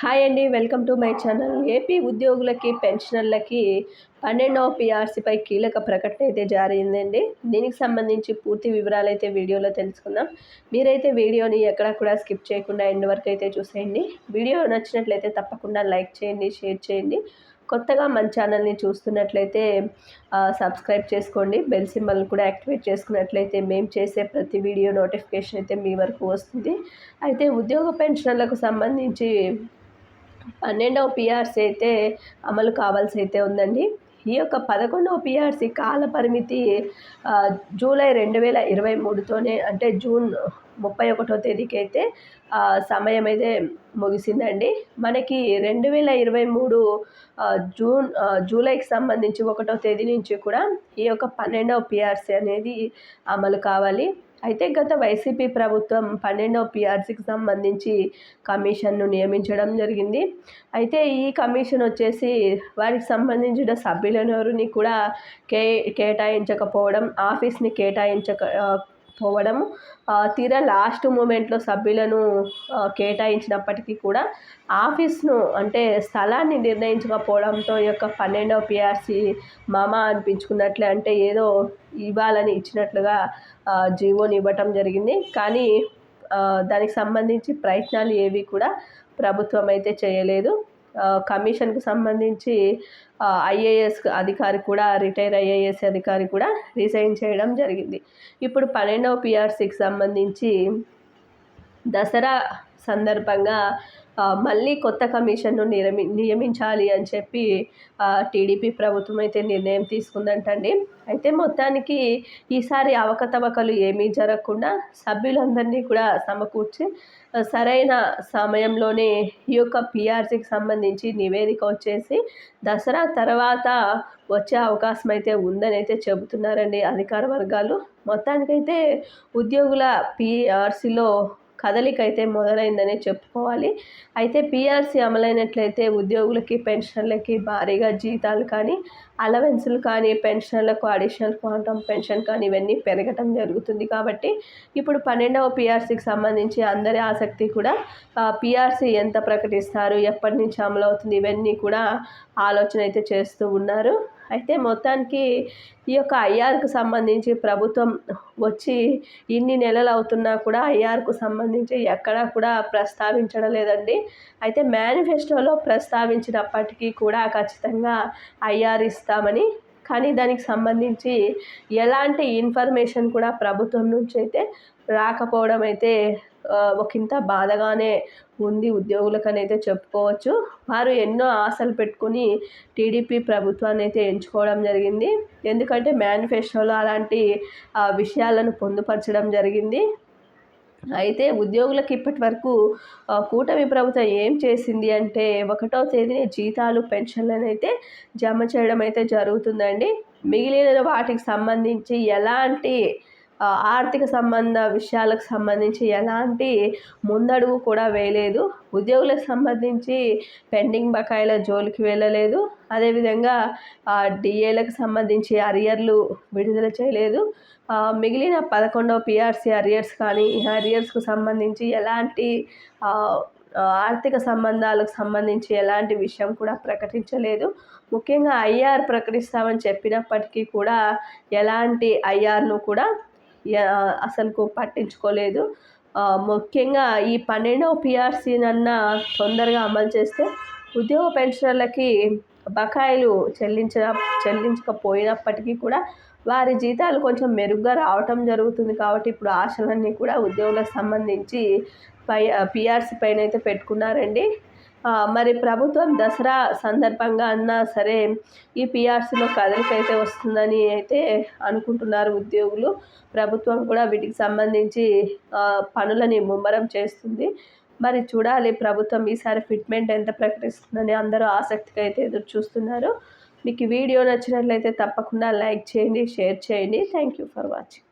Hi అండి welcome to my channel. AP ఉద్యోగులకి పెన్షనర్లకి పన్నెండవ పిఆర్సీపై కీలక ప్రకటన అయితే జారీ అయిందండి దీనికి సంబంధించి పూర్తి వివరాలు అయితే వీడియోలో తెలుసుకుందాం. మీరైతే వీడియోని ఎక్కడ కూడా స్కిప్ చేయకుండా ఎండ్ వరకు అయితే చూసేయండి. వీడియో నచ్చినట్లయితే తప్పకుండా లైక్ చేయండి షేర్ చేయండి. కొత్తగా మన ఛానల్ని చూస్తున్నట్లయితే సబ్స్క్రైబ్ చేసుకోండి. బెల్ సింబల్ కూడా యాక్టివేట్ చేసుకున్నట్లయితే మేము చేసే ప్రతి వీడియో నోటిఫికేషన్ అయితే మీ వరకు వస్తుంది. అయితే ఉద్యోగ పెన్షన్లకు సంబంధించి పన్నెండవ పిఆర్సీ అయితే అమలు కావాల్సి అయితే ఉందండి. ఈ యొక్క పదకొండవ పిఆర్సీ కాల పరిమితి జూలై రెండు వేల ఇరవై మూడుతోనే అంటే జూన్ ముప్పై ఒకటో తేదీకి అయితే సమయం అయితే ముగిసిందండి. మనకి రెండు వేల ఇరవై మూడు జూన్ జూలైకి సంబంధించి ఒకటో తేదీ నుంచి కూడా ఈ యొక్క పన్నెండవ పిఆర్సీ అనేది అమలు కావాలి. అయితే గత వైసీపీ ప్రభుత్వం పన్నెండో పిఆర్సీకి సంబంధించి కమిషన్ను నియమించడం జరిగింది. అయితే ఈ కమిషన్ వచ్చేసి వారికి సంబంధించిన సభ్యులనెవరిని కూడా కే కేటాయించకపోవడం ఆఫీస్ని కేటాయించక పోవడం తీరా లాస్ట్ మూమెంట్లో సభ్యులను కేటాయించినప్పటికీ కూడా ఆఫీస్ను అంటే స్థలాన్ని నిర్ణయించకపోవడంతో యొక్క పన్నెండవ పిఆర్సీ మామ అనిపించుకున్నట్లే అంటే ఏదో ఇవ్వాలని ఇచ్చినట్లుగా జీవోని ఇవ్వటం జరిగింది. కానీ దానికి సంబంధించి ప్రయత్నాలు ఏవి కూడా ప్రభుత్వం అయితే చేయలేదు. కమిషన్కు సంబంధించి ఐఏఎస్ అధికారి కూడా రిటైర్ ఐఏఎస్ అధికారి కూడా రిజైన్ చేయడం జరిగింది. ఇప్పుడు పన్నెండవ పిఆర్సీకి సంబంధించి దసరా సందర్భంగా మళ్ళీ కొత్త కమిషన్ను నియమి నియమించాలి అని చెప్పి టీడీపీ ప్రభుత్వం అయితే నిర్ణయం తీసుకుందంటండి. అయితే మొత్తానికి ఈసారి అవకతవకలు ఏమీ జరగకుండా సభ్యులందరినీ కూడా సమకూర్చి సరైన సమయంలోనే ఈ యొక్క పిఆర్సీకి సంబంధించి నివేదిక వచ్చేసి దసరా తర్వాత వచ్చే అవకాశం అయితే ఉందని అయితే చెబుతున్నారండి అధికార వర్గాలు. మొత్తానికైతే ఉద్యోగుల పిఆర్సీలో కదలిక అయితే మొదలైందనే చెప్పుకోవాలి. అయితే పీఆర్సీ అమలైనట్లయితే ఉద్యోగులకి పెన్షన్లకి భారీగా జీతాలు కానీ అలవెన్సులు కానీ పెన్షన్లకు అడిషనల్ క్వాంటమ్ పెన్షన్ కానీ ఇవన్నీ పెరగటం జరుగుతుంది కాబట్టి ఇప్పుడు పన్నెండవ పీఆర్సీకి సంబంధించి అందరి ఆసక్తి కూడా పిఆర్సీ ఎంత ప్రకటిస్తారు ఎప్పటి నుంచి అమలవుతుంది ఇవన్నీ కూడా ఆలోచన అయితే చేస్తూ ఉన్నారు. అయితే మొత్తానికి ఈ యొక్క ఐఆర్కు సంబంధించి ప్రభుత్వం వచ్చి ఇన్ని నెలలు అవుతున్నా కూడా ఐఆర్కు సంబంధించి ఎక్కడా కూడా ప్రస్తావించడం లేదండి. అయితే మేనిఫెస్టోలో ప్రస్తావించినప్పటికీ కూడా ఖచ్చితంగా ఐఆర్ ఇస్తామని కానీ దానికి సంబంధించి ఎలాంటి ఇన్ఫర్మేషన్ కూడా ప్రభుత్వం నుంచి అయితే రాకపోవడం అయితే ఒకంత బాధగానే ఉంది. ఉద్యోగులకని అయితే చెప్పుకోవచ్చు. వారు ఎన్నో ఆశలు పెట్టుకుని టీడీపీ ప్రభుత్వాన్ని అయితే ఎంచుకోవడం జరిగింది. ఎందుకంటే మేనిఫెస్టోలో అలాంటి విషయాలను పొందుపరచడం జరిగింది. అయితే ఉద్యోగులకు ఇప్పటి వరకు కూటమి ప్రభుత్వం ఏం చేసింది అంటే ఒకటో తేదీని జీతాలు పెన్షన్లను అయితే జమ చేయడం అయితే జరుగుతుందండి. మిగిలిన వాటికి సంబంధించి ఎలాంటి ఆర్థిక సంబంధ విషయాలకు సంబంధించి ఎలాంటి ముందడుగు కూడా వేయలేదు. ఉద్యోగులకు సంబంధించి పెండింగ్ బకాయిల జోలికి వెళ్ళలేదు. అదేవిధంగా డిఏలకు సంబంధించి అరియర్లు విడుదల చేయలేదు. మిగిలిన పదకొండవ పిఆర్సీ అరియర్స్ కానీ అరియర్స్కు సంబంధించి ఎలాంటి ఆర్థిక సంబంధాలకు సంబంధించి ఎలాంటి విషయం కూడా ప్రకటించలేదు. ముఖ్యంగా ఐఆర్ ప్రకటిస్తామని చెప్పినప్పటికీ కూడా ఎలాంటి ఐఆర్ను కూడా అసలుకు పట్టించుకోలేదు. ముఖ్యంగా ఈ పన్నెండవ పిఆర్సీనన్న తొందరగా అమలు చేస్తే ఉద్యోగ పెన్షనర్లకి బకాయిలు చెల్లించ చెల్లించకపోయినప్పటికీ కూడా వారి జీతాలు కొంచెం మెరుగ్గా రావటం జరుగుతుంది కాబట్టి ఇప్పుడు ఆశలన్నీ కూడా ఉద్యోగులకు సంబంధించి పై పిఆర్సీ పైన అయితే పెట్టుకున్నారండి. మరి ప్రభుత్వం దసరా సందర్భంగా అన్నా సరే ఈ పిఆర్సీలో కదలిక అయితే వస్తుందని అయితే అనుకుంటున్నారు ఉద్యోగులు. ప్రభుత్వం కూడా వీటికి సంబంధించి పనులని ముమ్మరం చేస్తుంది. మరి చూడాలి ప్రభుత్వం ఈసారి ఫిట్మెంట్ ఎంత ప్రకటిస్తుందని అందరూ ఆసక్తిగా అయితే ఎదురు చూస్తున్నారు మీకు వీడియో నచ్చినట్లయితే తప్పకుండా లైక్ చేయండి షేర్ చేయండి. Thank you for watching.